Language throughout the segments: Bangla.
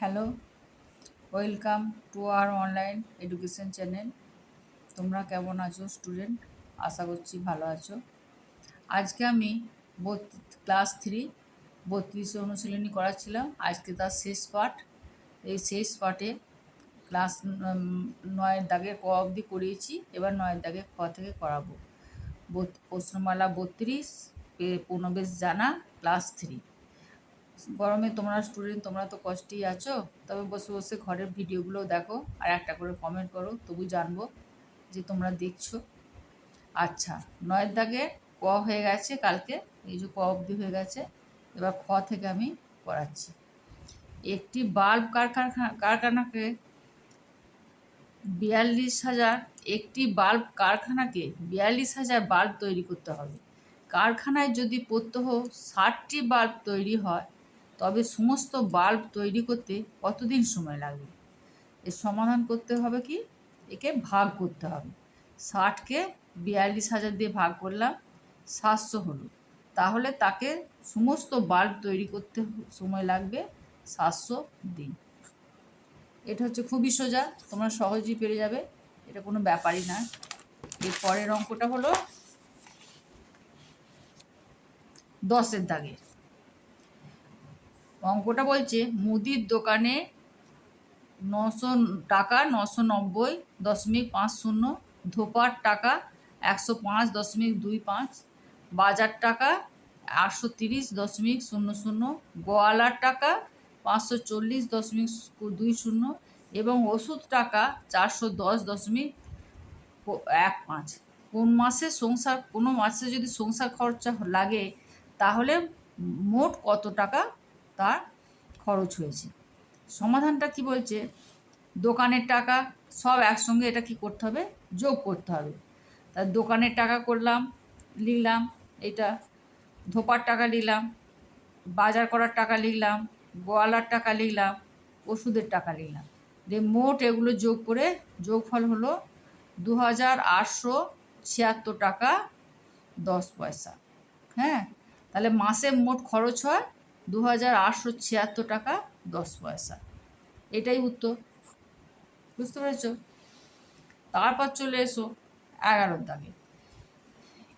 Hello, welcome to our online education channel. তোমরা কেমন আছো স্টুডেন্ট? আশা করছি ভালো আছো। আজকে আমি ক্লাস থ্রি বত্রিশে অনুশীলনী করাচ্ছিলাম। আজকে তার শেষ পাঠ। এই শেষ পাঠে ক্লাস নয়ের দাগে ক অবধি করিয়েছি। এবার নয়ের দাগে ক থেকে করাবো। প্রশ্নমালা বত্রিশ পূর্ণবেশ জানা, ক্লাস থ্রি। গরমে তোমরা স্টুডেন্ট তোমরা তো কষ্টেই আছো। তবে বসে বসে ঘরের ভিডিওগুলো দেখো, আর একটা করে কমেন্ট করো, তবু জানব যে তোমরা দেখছ। আচ্ছা নয়ের দাগে ক হয়ে গেছে কালকে, এই যে ক অবধি হয়ে গেছে, এবার খ থেকে আমি করাচ্ছি একটি বাল্ব কারখানা, কারখানাকে বিয়াল্লিশ হাজার, একটি বাল্ব কারখানাকে বিয়াল্লিশ হাজার বাল্ব তৈরি করতে হবে। কারখানায় যদি প্রত্যহ ষাটটি বাল্ব তৈরি হয় তবে সমস্ত বাল্ব তৈরি করতে কতদিন সময় লাগবে? এর সমাধান করতে হবে কি? একে ভাগ করতে হবে। ষাটকে বিয়াল্লিশ হাজার দিয়ে ভাগ করলাম, সাতশো হলো। তাহলে তাকে সমস্ত বাল্ব তৈরি করতে সময় লাগবে সাতশো দিন। এটা হচ্ছে খুবই সোজা, তোমরা সহজেই পেরে যাবে, এটা কোনো ব্যাপারই না। এর পরের অঙ্কটা হলো দশের দাগে। অঙ্কটা বলছে, মুদির দোকানে নশো টাকা, নশো নব্বই দশমিক পাঁচ শূন্য, ধোপার টাকা একশো পাঁচ দশমিক দুই পাঁচ, বাজার টাকা আটশো তিরিশ দশমিক শূন্য শূন্য, গোয়ালার টাকা পাঁচশো চল্লিশ দশমিক দুই শূন্য এবং ওষুধ টাকা চারশো দশ দশমিক এক পাঁচ। কোন মাসে সংসার, কোনো মাসে যদি সংসার খরচা লাগে তাহলে মোট কত টাকা তার খরচ হয়েছে। সমাধানটা কি বলছে? দোকানের টাকা সব একসঙ্গে এটা কি করতে হবে? যোগ করতে হবে। তা দোকানের টাকা করলাম, লিখলাম, এটা ধোপার টাকা লিখলাম, বাজার করার টাকা লিখলাম, গোয়ালার টাকা লিখলাম, ওষুধের টাকা লিখলাম। দিয়ে মোট এগুলো যোগ করে যোগফল হলো দু হাজার আটশো ছিয়াত্তর টাকা দশ পয়সা। হ্যাঁ? তাহলে মাসে মোট খরচ হয় দু হাজার আটশো ছিয়াত্তর টাকা দশ পয়সা। এটাই উত্তর। বুঝতে পেরেছ? তারপর চলে এসো এগারোর দাগে।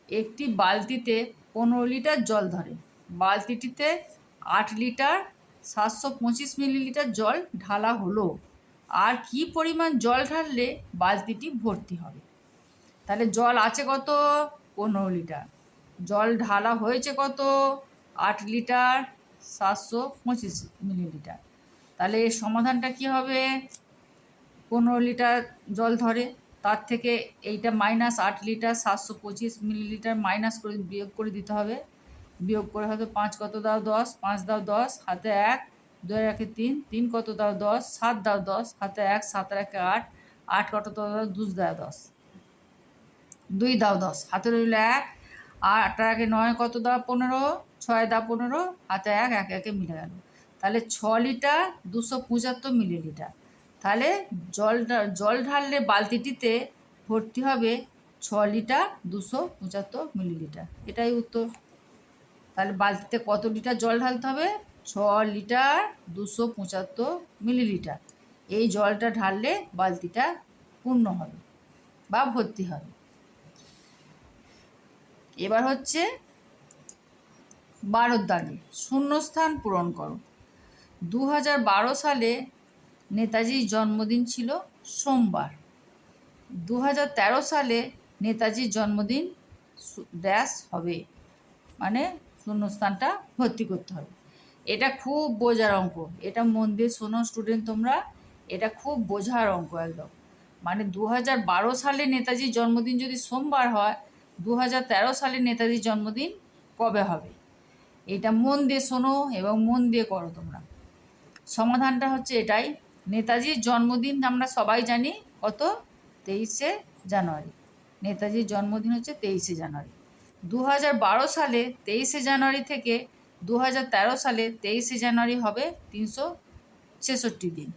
একটি বালতিতে পনেরো লিটার জল ধরে। বালতিটিতে আট লিটার সাতশো পঁচিশ মিলিলিটার জল ঢালা হলো। আর কি পরিমাণ জল ঢাললে বালতিটি ভর্তি হবে? তাহলে জল আছে কত? পনেরো লিটার। জল ঢালা হয়েছে কত? আট লিটার সাতশো পঁচিশ মিলিলিটার। তাহলে এর সমাধানটা কী হবে? পনেরো লিটার জল ধরে, তার থেকে এইটা মাইনাস আট লিটার সাতশো পঁচিশ মিলিলিটার মাইনাস করে বিয়োগ করে দিতে হবে। বিয়োগ করে হয়তো পাঁচ কত দাও দশ, পাঁচ দাও দশ, হাতে এক দুই একে তিন তিন কত দাও দশ, সাত দাও দশ, হাতে এক, সাত একে আট আট কত দাও দুই দাও দশ। দুই দাও দশ, হাতে রইল এক আর আটটা একে নয় কত দা পনেরো? ছয় দা পনেরো হাতে এক এক একে মিলে গেল। তাহলে ছ লিটার দুশো পঁচাত্তর মিলিলিটার। তাহলে জল জল ঢাললে বালতিটিতে ভর্তি হবে ছ লিটার দুশো পঁচাত্তর মিলিলিটার। এটাই উত্তর। তাহলে বালতিতে কত লিটার জল ঢালতে হবে? ছ লিটার দুশো পঁচাত্তর মিলিলিটার। এই জলটা ঢাললে বালতিটা পূর্ণ হবে বা ভর্তি হবে। এবার হচ্ছে বারোর দাগে শূন্যস্থান পূরণ করো। দু হাজার বারো সালে নেতাজির জন্মদিন ছিল সোমবার। দু হাজার তেরো সালে নেতাজির জন্মদিন ড্যাশ হবে মানে শূন্যস্থানটা ভর্তি করতে হবে। এটা খুব বোঝার অঙ্ক, এটা মন দিয়ে শোনো স্টুডেন্ট তোমরা, এটা খুব বোঝার অঙ্ক একদম। মানে দু হাজার বারো সালে নেতাজির জন্মদিন যদি সোমবার হয় দু হাজার তেরো সালে নেতাজির জন্মদিন কবে হবে? এটা মন দিয়ে শোনো এবং মন দিয়ে করো তোমরা। সমাধানটা হচ্ছে এটাই। নেতাজির জন্মদিন আমরা সবাই জানি কত? তেইশে জানুয়ারি। নেতাজির জন্মদিন হচ্ছে তেইশে জানুয়ারি। দু হাজার বারো সালে তেইশে জানুয়ারি থেকে দু হাজার তেরো সালে তেইশে জানুয়ারি হবে তিনশো ছেষট্টি দিন।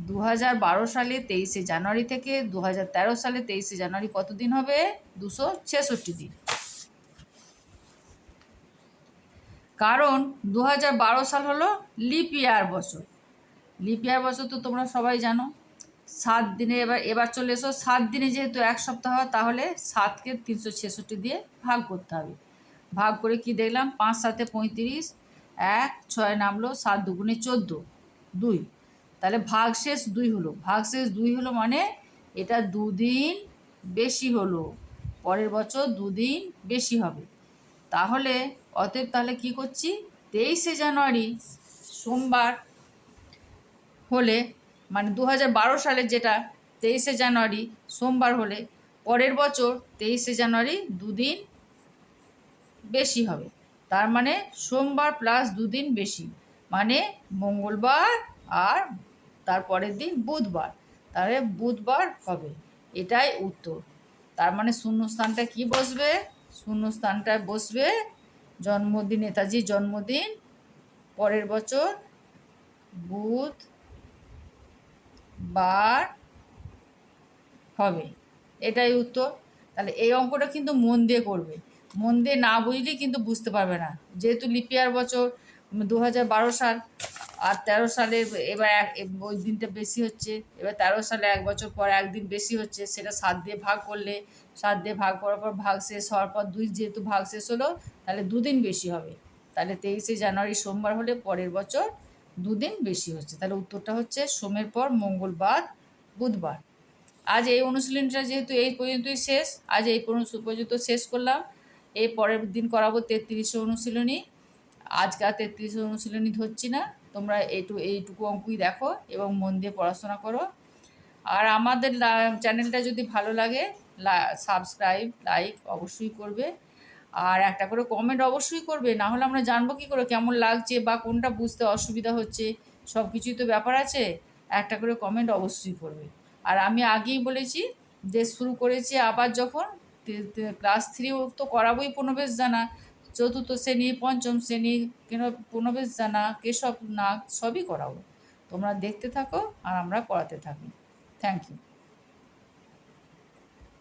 দু হাজার বারো সালে তেইশে জানুয়ারি থেকে দু হাজার তেরো সালে তেইশে জানুয়ারি কত দিন হবে? দুশো ছেষট্টি দিন। কারণ দু হাজার বারো সাল হলো লিপ ইয়ার বছর। লিপিয়ার বছর তো তোমরা সবাই জানো। সাত দিনে এবার এবার চলে এসো। সাত দিনে যেহেতু এক সপ্তাহ, তাহলে সাতকে তিনশো ছেষট্টি দিয়ে ভাগ করতে হবে। ভাগ করে কি দেখলাম? পাঁচ, সাতে পঁয়ত্রিশ, এক, ছয় নামলো, সাত দুগুণে চোদ্দ, দুই। তাহলে ভাগ শেষ দুই হলো। ভাগ শেষ দুই হলো মানে এটা দুদিন বেশি হলো। পরের বছর দুদিন বেশি হবে। তাহলে অতএব তাহলে কি করছি? তেইশে জানুয়ারি সোমবার হলে মানে দু সালের যেটা, তেইশে জানুয়ারি সোমবার হলে, পরের বছর তেইশে জানুয়ারি দুদিন বেশি হবে। তার মানে সোমবার প্লাস দুদিন বেশি। মানে মঙ্গলবার আর তার পরের দিন বুধবার। তাহলে বুধবার হবে। এটাই উত্তর। তার মানে শূন্যস্থানটা কি বসবে? শূন্যস্থানটায় বসবে জন্মদিন, নেতাজির জন্মদিন, পরের বছর বুধ বার হবে। এটাই উত্তর। তাহলে এই অঙ্কটা কিন্তু মন দিয়ে করবে। মন দিয়ে না বুঝলে কিন্তু বুঝতে পারবে না। যেহেতু লিপিয়ার বছর দু হাজার বারো সাল আর তেরো সালে এবার এক ওই দিনটা বেশি হচ্ছে। এবার তেরো সালে এক বছর পর একদিন বেশি হচ্ছে, সেটা সাত দিয়ে ভাগ করলে, সাত দিয়ে ভাগ করার পর ভাগ শেষ হওয়ার পর দুই, যেহেতু ভাগ শেষ হলো, তাহলে দুদিন বেশি হবে। তাহলে তেইশে জানুয়ারি সোমবার হলে পরের বছর দুদিন বেশি হচ্ছে। তাহলে উত্তরটা হচ্ছে সোমের পর মঙ্গলবার, বুধবার। আজ এই অনুশীলনটা যেহেতু এই পর্যন্তই শেষ, আজ এই পর্যন্ত শেষ করলাম। এই পরের দিন করাবো তেত্রিশে অনুশীলনী। আজকে আর তেত্রিশে অনুশীলনী ধরছি না। তোমরা এইটু এইটুকু অঙ্কই দেখো এবং মন দিয়ে পড়াশোনা করো। আর আমাদের চ্যানেলটা যদি ভালো লাগে সাবস্ক্রাইব, লাইক অবশ্যই করবে। আর একটা করে কমেন্ট অবশ্যই করবে, না হলে আমরা জানব কী করে, কেমন লাগছে বা কোনটা বুঝতে অসুবিধা হচ্ছে সব কিছুই তো ব্যাপার আছে, একটা করে কমেন্ট অবশ্যই করবে। আর আমি আগেই বলেছি যে শুরু করেছি আবার যখন ক্লাস থ্রি তো করাবোই প্রণবেশ জানা চতুর্থ শ্রেণি, পঞ্চম শ্রেণি, কেন প্রণবেশ জানা, কেশব নাগ, সবই করাবো তোমরা দেখতে থাকো আর আমরা করাতে থাকি। Thank you